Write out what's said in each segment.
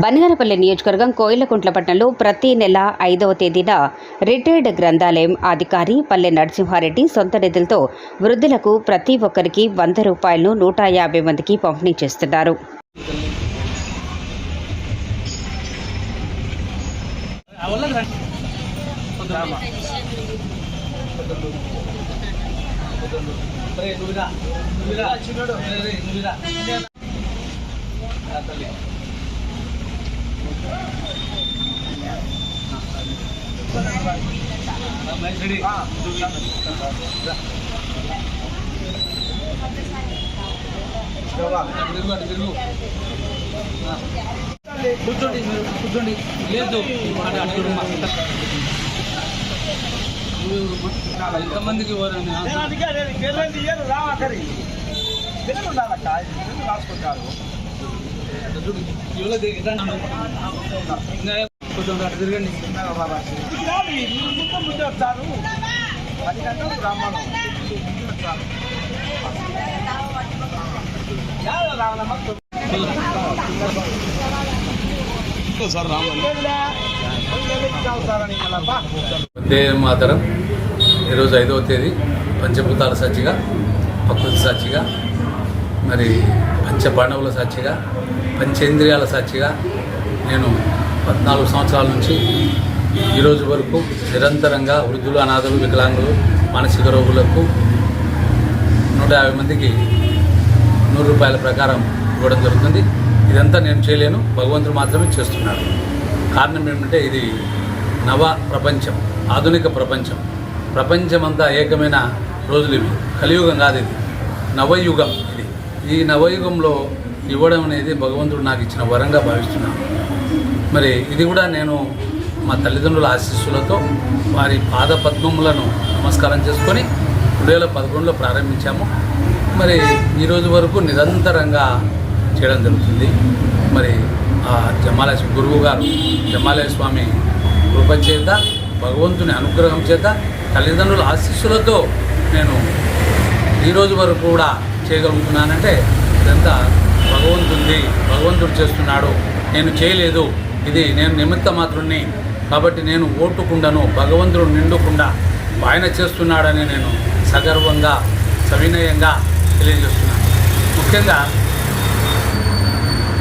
బనగనపల్లి నియోజకవర్గం కోయిలకుంట్ల పట్టణంలో ప్రతి నెల ఐదవ తేదీన రిటైర్డ్ గ్రంథాలయం అధికారి పల్లె నరసింహారెడ్డి సొంత నిధులతో వృద్ధులకు ప్రతి ఒక్కరికి వంద రూపాయలను నూట యాభై మందికి పంపిణీ చేస్తున్నారు. కూర్చోండి మీరు కూర్చోండి. లేదు మాట అడుగురమ్మా ఎంతమందికి ఎవరండి కూర్చోండి అటు తిరగండి. వందే మాతరం. ఈరోజు ఐదవ తేదీ. పంచభూతాల సాక్షిగా ప్రకృతి సాక్షిగా మరి పంచపాండవుల సాక్షిగా పంచేంద్రియాల సాక్షిగా నేను పద్నాలుగు సంవత్సరాల నుంచి ఈరోజు వరకు నిరంతరంగా వృద్ధులు అనాథలు వికలాంగులు మానసిక రోగులకు నూట యాభై మందికి నూరు రూపాయల ప్రకారం ఇవ్వడం జరుగుతుంది. ఇదంతా నేను చేయలేను భగవంతుడు మాత్రమే చేస్తున్నాడు. కారణం ఏంటంటే ఇది నవ ప్రపంచం ఆధునిక ప్రపంచం. ప్రపంచమంతా ఏకమైన రోజులు ఇవి. కలియుగం కాదు ఇది. నవయుగం ఇది. ఈ నవయుగంలో ఇవ్వడం అనేది భగవంతుడు నాకు ఇచ్చిన వరంగా భావిస్తున్నాను. మరి ఇది కూడా నేను మా తల్లిదండ్రుల ఆశీస్సులతో వారి పాద పద్మములను నమస్కారం చేసుకొని రెండు వేల పదకొండులో ప్రారంభించాము. మరి ఈరోజు వరకు నిరంతరంగా చేయడం జరుగుతుంది. మరి ఆ జమాలయ గురువు గారు జమాలయ స్వామి కృప చేత భగవంతుని అనుగ్రహం చేత తల్లిదండ్రుల ఆశీస్సులతో నేను ఈరోజు వరకు కూడా చేయగలుగుతున్నానంటే ఇదంతా భగవంతుడి భగవంతుడు చేస్తున్నాడు నేను చేయలేదు ఇది నేను నిమిత్త మాత్రుణ్ణి కాబట్టి నేను ఓటుకుండను భగవంతుడు నిండుకుండా ఆయన చేస్తున్నాడని నేను సగర్వంగా సవినయంగా తెలియజేస్తున్నాను. ముఖ్యంగా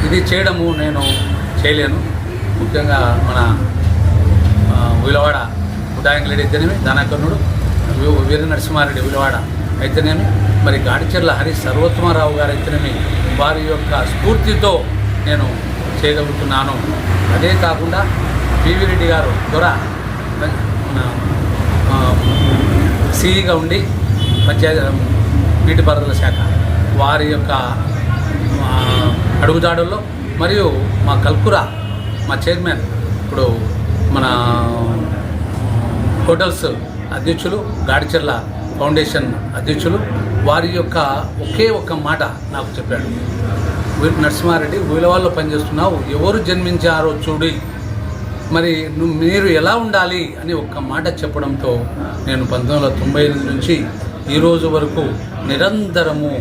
ఇది చేయడము నేను చేయలేను. ముఖ్యంగా మన విలవాడ ఉదాయంకులెడ్డి అయితేనేమి దానకర్ణుడు వీర నరసింహారెడ్డి విలవాడ అయితేనేమి మరి గాడిచెర్ల హరి సర్వోత్తమారావు గారు అయితేనేమి వారి యొక్క స్ఫూర్తితో నేను చేయగలుగుతున్నాను. అదే కాకుండా పివి రెడ్డి గారు దొర సిఈగా ఉండి పంచాయతీ నీటిపారుదల శాఖ వారి యొక్క అడుగుజాడల్లో మరియు మా కల్కుర మా చైర్మన్ ఇప్పుడు మన హోటల్స్ అధ్యక్షులు గాడిచెర్ల ఫౌండేషన్ అధ్యక్షులు వారి యొక్క ఒకే ఒక్క మాట నాకు చెప్పాడు. వీటి నరసింహారెడ్డి వీలవాళ్ళు పనిచేస్తున్నావు ఎవరు జన్మించారో చూడి. మరి నువ్వు మీరు ఎలా ఉండాలి అని ఒక్క మాట చెప్పడంతో నేను పంతొమ్మిది వందల తొంభై ఎనిమిది నుంచి ఈరోజు వరకు నిరంతరము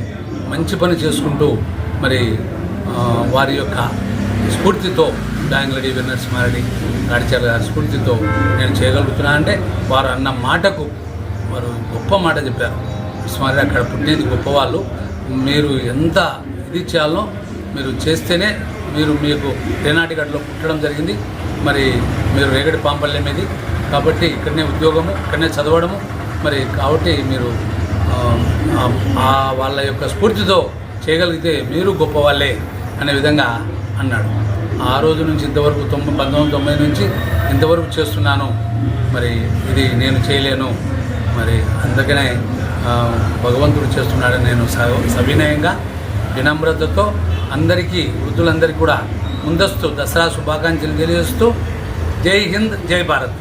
మంచి పని చేసుకుంటూ మరి వారి యొక్క స్ఫూర్తితో బ్యాంగ్లడీ విన్నర్స్ మారడి గాడిచర్ల గారి స్ఫూర్తితో నేను చేయగలుగుతున్నా. అంటే వారు అన్న మాటకు వారు గొప్ప మాట చెప్పారు. నరసింహారెడ్డి అక్కడ పుట్టేది గొప్పవాళ్ళు. మీరు ఎంత ఇది చేయాలో మీరు చేస్తేనే మీరు మీకు రేనాటిగడ్డలో పుట్టడం జరిగింది. మరి మీరు రేగడి పాంపల్యం మీది. కాబట్టి ఇక్కడనే ఉద్యోగము ఇక్కడనే చదవడము. మరి కాబట్టి మీరు ఆ, వాళ్ళ యొక్క స్ఫూర్తితో చేయగలిగితే మీరు గొప్పవాళ్ళే అనే విధంగా అన్నాడు. ఆ రోజు నుంచి ఇంతవరకు తొంభై పంతొమ్మిది తొంభై నుంచి ఇంతవరకు చేస్తున్నాను. మరి ఇది నేను చేయలేను. మరి అందుకనే భగవంతుడు చేస్తున్నాడని నేను స- సవినయంగా వినమ్రతతో అందరికీ వృద్ధులందరికీ కూడా ముందస్తు దసరా శుభాకాంక్షలు తెలియజేస్తూ జై హింద్ జై భారత్.